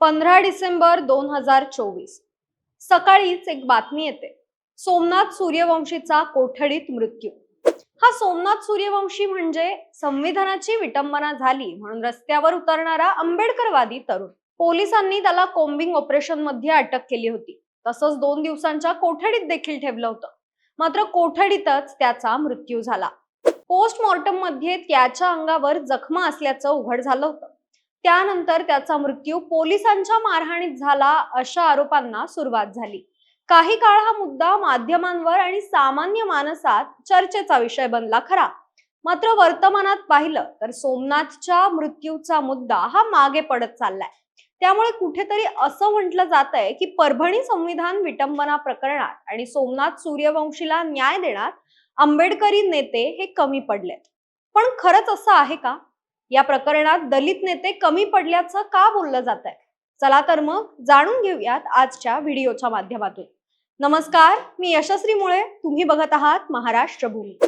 पंधरा डिसेंबर दोन हजार चोवीस. सकाळीच एक बातमी येते. सोमनाथ सूर्यवंशीचा कोठडीत मृत्यू. हा सोमनाथ सूर्यवंशी म्हणजे संविधानाची विटंबना झाली म्हणून रस्त्यावर उतरणारा आंबेडकरवादी तरुण. पोलिसांनी त्याला कोम्बिंग ऑपरेशनमध्ये अटक केली होती. तसंच दोन दिवसांच्या कोठडीत देखील ठेवलं होतं. मात्र कोठडीतच त्याचा मृत्यू झाला. पोस्टमॉर्टममध्ये त्याच्या अंगावर जखमा असल्याचं उघड झालं होतं. त्यानंतर त्याचा मृत्यू पोलिसांच्या मारहाणीत झाला अशा आरोपांना सुरुवात झाली. काही काळ हा मुद्दा माध्यमांवर आणि सामान्य मानसात चर्चेचा विषय बनला खरा. मात्र वर्तमानात पाहिलं तर सोमनाथच्या मृत्यूचा मुद्दा हा मागे पडत चाललाय. त्यामुळे कुठेतरी असं म्हटलं जात आहे की परभणी संविधान विटंबना प्रकरणात आणि सोमनाथ सूर्यवंशीला न्याय देण्यात आंबेडकरी नेते हे कमी पडलेत. पण खरंच असं आहे का? या प्रकरणात दलित नेते कमी पडल्याचं का बोललं जात आहे चला तर मग जाणून घेऊयात आजच्या व्हिडिओच्या माध्यमातून. नमस्कार मी यशस्वी मुळे. तुम्ही बघत आहात महाराष्ट्र भूमी.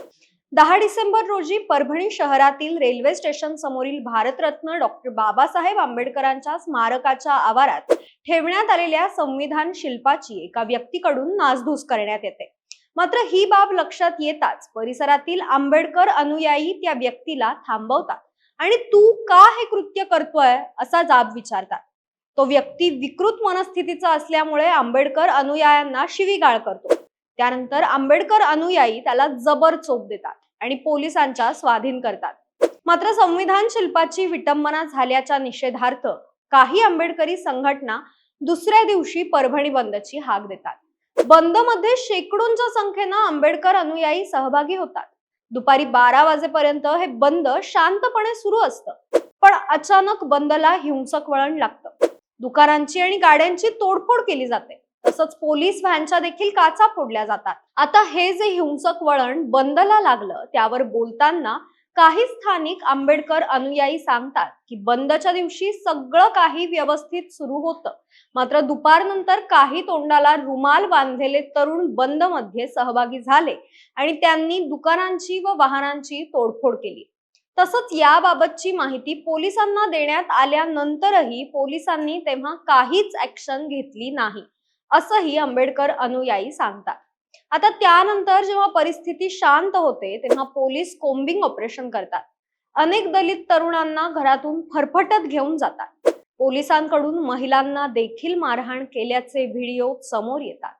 दहा डिसेंबर रोजी परभणी शहरातील रेल्वे स्टेशन समोरील भारतरत्न डॉक्टर बाबासाहेब आंबेडकरांच्या स्मारकाच्या आवारात ठेवण्यात आलेल्या संविधान शिल्पाची एका व्यक्तीकडून नासधूस करण्यात येते. मात्र ही बाब लक्षात येताच परिसरातील आंबेडकर अनुयायी त्या व्यक्तीला थांबवतात. आणि तू का हे कृत्य करतोय असा जाब विचारतात. तो व्यक्ती विकृत मनस्थितीचा असल्यामुळे आंबेडकर अनुयायांना शिवीगाळ करतो. त्यानंतर आंबेडकर अनुयायी त्याला जबर चोप देतात आणि पोलिसांच्या स्वाधीन करतात. मात्र संविधान शिल्पाची विटंबना झाल्याच्या निषेधार्थ काही आंबेडकरी संघटना दुसऱ्या दिवशी परभणी बंदची हाक देतात. बंदमध्ये शेकडोंच्या संख्येनं आंबेडकर अनुयायी सहभागी होतात. दुपारी बारा वाजेपर्यंत हे बंद शांतपणे सुरू असतं. पण अचानक बंदला हिंसक वळण लागतं. दुकानांची आणि गाड्यांची तोडफोड केली जाते. तसंच पोलीस व्हॅनच्या देखील काचा फोडल्या जातात. आता हे जे हिंसक वळण बंदला लागलं त्यावर बोलताना काही स्थानिक आंबेडकर अनुयायी सांगतात की बंदच्या दिवशी सगळं काही व्यवस्थित सुरू होतं. मात्र दुपारनंतर काही तोंडाला रुमाल बांधलेले तरुण बंदमध्ये सहभागी झाले आणि त्यांनी दुकानांची व वाहनांची तोडफोड केली. तसंच याबाबतची माहिती पोलिसांना देण्यात आल्यानंतरही पोलिसांनी तेव्हा काहीच ऍक्शन घेतली नाही असंही आंबेडकर अनुयायी सांगतात. आता त्यानंतर जेव्हा परिस्थिती शांत होते तेव्हा पोलीस कोम्बिंग ऑपरेशन करतात. अनेक दलित तरुणांना घरातून फरफटत घेऊन जातात. पोलिसांकडून महिलांना देखील मारहाण केल्याचे व्हिडिओ समोर येतात.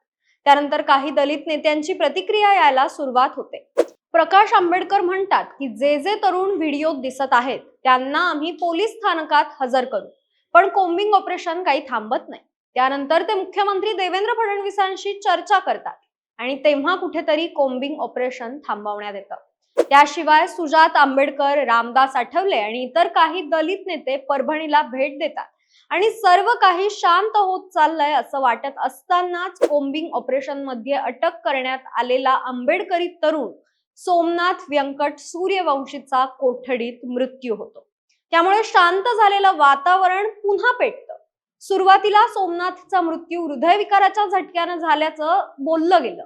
त्यानंतर काही दलित नेत्यांची प्रतिक्रिया यायला सुरुवात होते. प्रकाश आंबेडकर म्हणतात की जे जे तरुण व्हिडिओत दिसत आहेत त्यांना आम्ही पोलीस स्थानकात हजर करू. पण कोम्बिंग ऑपरेशन काही थांबत नाही. त्यानंतर ते मुख्यमंत्री देवेंद्र फडणवीसांशी चर्चा करतात. आणि तेव्हा कुठेतरी कोम्बिंग ऑपरेशन थांबवण्यात येतं. त्याशिवाय सुजात आंबेडकर रामदास आठवले आणि इतर काही दलित नेते परभणीला भेट देतात. आणि सर्व काही शांत होत चाललंय असं वाटत असतानाच कोम्बिंग ऑपरेशनमध्ये अटक करण्यात आलेला आंबेडकरी तरुण सोमनाथ व्यंकट सूर्यवंशीचा कोठडीत मृत्यू होतो. त्यामुळे शांत झालेलं वातावरण पुन्हा पेटतं. सुरुवातीला सोमनाथचा मृत्यू हृदयविकाराच्या झटक्यानं झाल्याचं बोललं गेलं.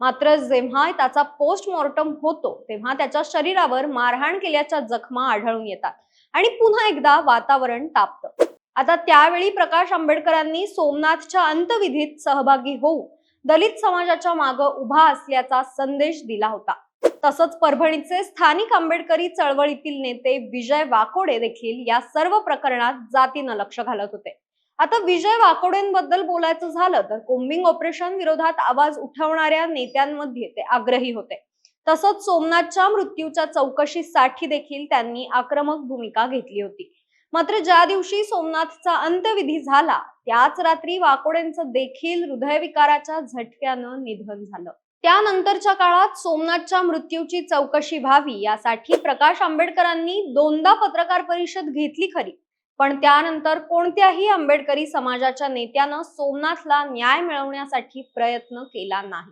मात्र जेव्हा त्याचा पोस्टमॉर्टम होतो तेव्हा त्याच्या शरीरावर मारहाण केल्याच्या जखमा आढळून येतात आणि पुन्हा एकदा वातावरण तापतं. आता त्यावेळी प्रकाश आंबेडकरांनी सोमनाथच्या अंतविधीत सहभागी होऊन दलित समाजाच्या मागे उभा असल्याचा संदेश दिला होता. तसंच परभणीचे स्थानिक आंबेडकरी चळवळीतील नेते विजय वाकोडे देखील या सर्व प्रकरणात जातीनं लक्ष घालत होते. आता विजय वाकोडेंबद्दल बोलायचं झालं तर कोम्बिंग ऑपरेशन विरोधात आवाज उठवणाऱ्या नेत्यांमध्ये ते आग्रही होते. तसंच सोमनाथच्या मृत्यूच्या चौकशीसाठी देखील त्यांनी आक्रमक भूमिका घेतली होती. मात्र ज्या दिवशी सोमनाथचा अंत्यविधी झाला त्याच रात्री वाकोडेंचं देखील हृदयविकाराच्या झटक्यानं निधन झालं. त्यानंतरच्या काळात सोमनाथच्या मृत्यूची चौकशी व्हावी यासाठी प्रकाश आंबेडकरांनी दोनदा पत्रकार परिषद घेतली खरी. पण त्यानंतर कोणत्याही आंबेडकरी समाजाच्या नेत्यानं सोमनाथला न्याय मिळवण्यासाठी प्रयत्न केला नाही.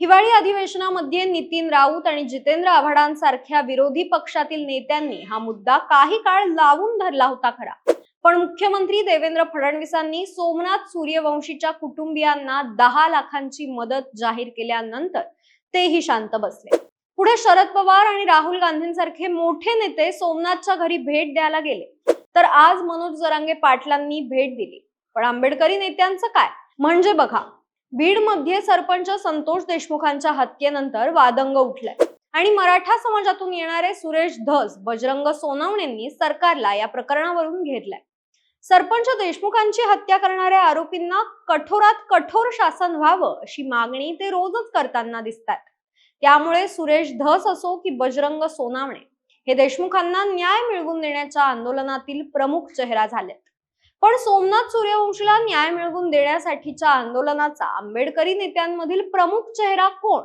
हिवाळी अधिवेशनामध्ये नितीन राऊत आणि जितेंद्र आव्हाडांसारख्या विरोधी पक्षातील नेत्यांनी हा मुद्दा काही काळ लावून धरला होता खरा. पण मुख्यमंत्री देवेंद्र फडणवीसांनी सोमनाथ सूर्यवंशीच्या कुटुंबियांना दहा लाखांची मदत जाहीर केल्यानंतर तेही शांत बसले. पुढे शरद पवार आणि राहुल गांधींसारखे मोठे नेते सोमनाथच्या घरी भेट द्यायला गेले. तर आज मनोज जरांगे पाटलांनी भेट दिली. पण आंबेडकरी नेत्यांचं काय? म्हणजे बघा बीडमध्ये सरपंच संतोष देशमुखांच्या हत्येनंतर वादंग उठलाय. आणि मराठा समाजातून येणारे सुरेश धस बजरंग सोनवणेंनी सरकारला या प्रकरणावरून घेरलाय. सरपंच देशमुखांची हत्या करणाऱ्या आरोपींना कठोरात कठोर शासन व्हावं अशी मागणी ते रोजच करताना दिसतात त्यामुळे सुरेश धस असो की बजरंग सोनावणे हे देशमुखांना न्याय मिळवून देण्याच्या आंदोलनातील प्रमुख चेहरा झाले पण सोमनाथ सूर्यवंशीला न्याय मिळवून देण्यासाठीच्या आंदोलनाचा आंबेडकरी नेत्यांमधील प्रमुख चेहरा कोण?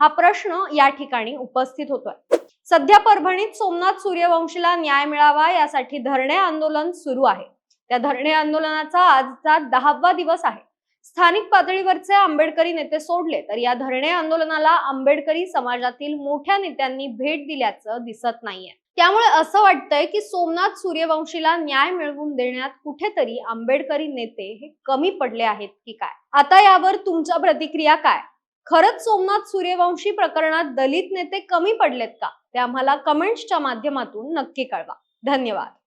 हा प्रश्न या ठिकाणी उपस्थित होतोय. सध्या परभणीत सोमनाथ सूर्यवंशीला न्याय मिळावा यासाठी धरणे आंदोलन सुरू आहे. त्या धरणे आंदोलनाचा आजचा दहावा दिवस आहे. स्थानिक पातळीवरचे आंबेडकरी नेते सोडले तर या धरणे आंदोलनाला आंबेडकरी समाजातील मोठ्या नेत्यांनी भेट दिल्याचं दिसत नाहीये. त्यामुळे असं वाटतंय की सोमनाथ सूर्यवंशीला न्याय मिळवून देण्यात कुठेतरी आंबेडकरी नेते हे कमी पडले आहेत की काय? आता यावर तुमच्या प्रतिक्रिया काय? खरंच सोमनाथ सूर्यवंशी प्रकरणात दलित नेते कमी पडलेत का? ते आम्हाला कमेंट्सच्या माध्यमातून नक्की कळवा. धन्यवाद.